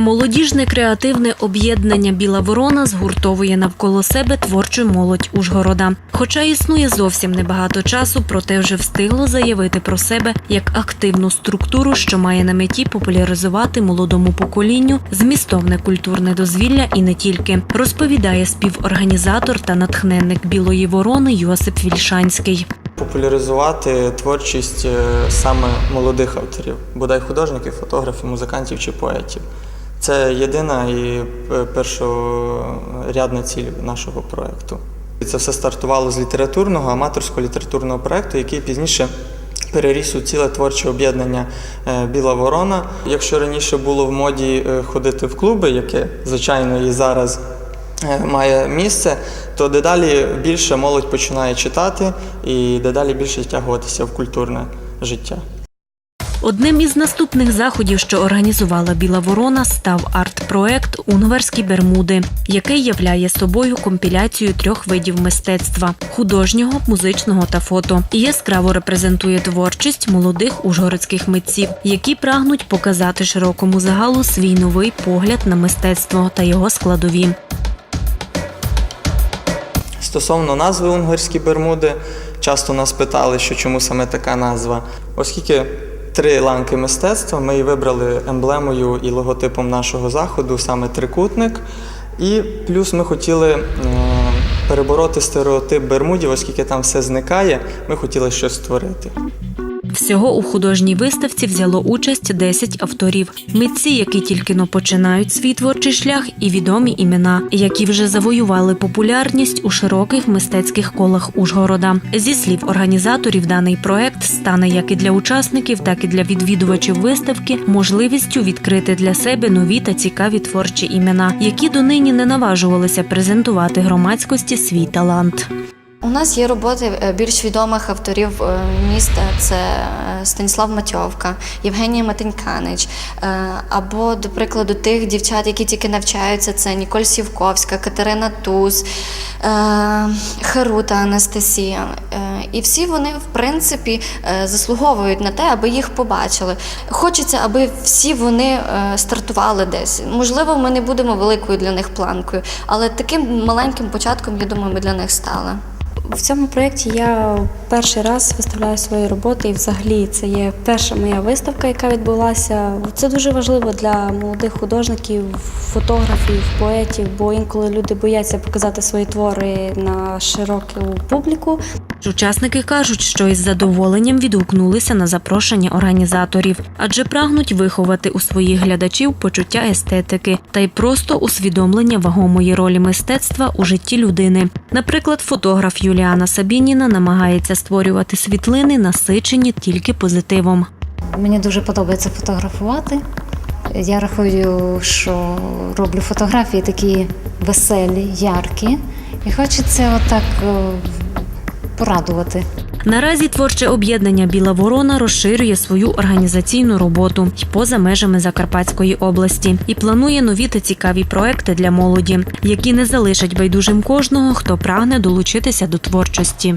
Молодіжне креативне об'єднання Біла Ворона згуртовує навколо себе творчу молодь Ужгорода. Хоча існує зовсім небагато часу, проте вже встигло заявити про себе як активну структуру, що має на меті популяризувати молодому поколінню змістовне культурне дозвілля і не тільки, розповідає співорганізатор та натхненник Білої Ворони Йосип Вільшанський. популяризувати творчість е, саме молодих авторів, бодай художників, фотографів, музикантів чи поетів. Це єдина і е, першорядна ціль нашого проєкту. Це все стартувало з літературного, аматорського літературного проєкту, який пізніше переріс у ціле творче об'єднання е, Біла Ворона. Якщо раніше було в моді е, ходити в клуби, яке, звичайно, і зараз має місце, то дедалі більше молодь починає читати і дедалі більше втягуватися в культурне життя. Одним із наступних заходів, що організувала Біла Ворона, став арт-проект Унгверські Бермуди, який являє собою компіляцію трьох видів мистецтва художнього, музичного та фото, і яскраво репрезентує творчість молодих ужгородських митців, які прагнуть показати широкому загалу свій новий погляд на мистецтво та його складові. Стосовно назви унгорські Бермуди, часто нас питали, що чому саме така назва. Оскільки три ланки мистецтва, ми вибрали емблемою і логотипом нашого заходу саме трикутник. І плюс ми хотіли е, перебороти стереотип Бермудів, оскільки там все зникає, ми хотіли щось створити. Всього у художній виставці взяло участь 10 авторів, митці, які тільки но починають свій творчий шлях, і відомі імена, які вже завоювали популярність у широких мистецьких колах Ужгорода. Зі слів організаторів, даний проект стане як і для учасників, так і для відвідувачів виставки можливістю відкрити для себе нові та цікаві творчі імена, які донині не наважувалися презентувати громадськості свій талант. У нас є роботи е, більш відомих авторів е, міста. Це е, Станіслав Матьовка, Євгенія Матеньканич, або, до прикладу, тих дівчат, які тільки навчаються. Це Ніколь Сівковська, Катерина Туз, Харута Анастасія. І всі вони, в принципі, заслуговують на те, аби їх побачили. Хочеться, аби всі вони стартували десь. Можливо, ми не будемо великою для них планкою, але таким маленьким початком, я думаю, ми для них стали. В цьому проєкті я перший раз виставляю свої роботи, і взагалі це є перша моя виставка, яка відбулася. Це дуже важливо для молодих художників, фотографів, поетів, бо інколи люди бояться показати свої твори на широку публіку. Учасники кажуть, що із задоволенням відгукнулися на запрошення організаторів, адже прагнуть виховати у своїх глядачів почуття естетики та й просто усвідомлення вагомої ролі мистецтва у житті людини. Наприклад, фотограф Юліана Сабініна намагається створювати світлини, насичені тільки позитивом. Мені дуже подобається фотографувати. Я рахую, що роблю фотографії такі веселі, яркі, і хочеться отак е, порадувати. Наразі творче об'єднання Біла Ворона розширює свою організаційну роботу й поза межами Закарпатської області і планує нові та цікаві проекти для молоді, які не залишать байдужим кожного, хто прагне долучитися до творчості.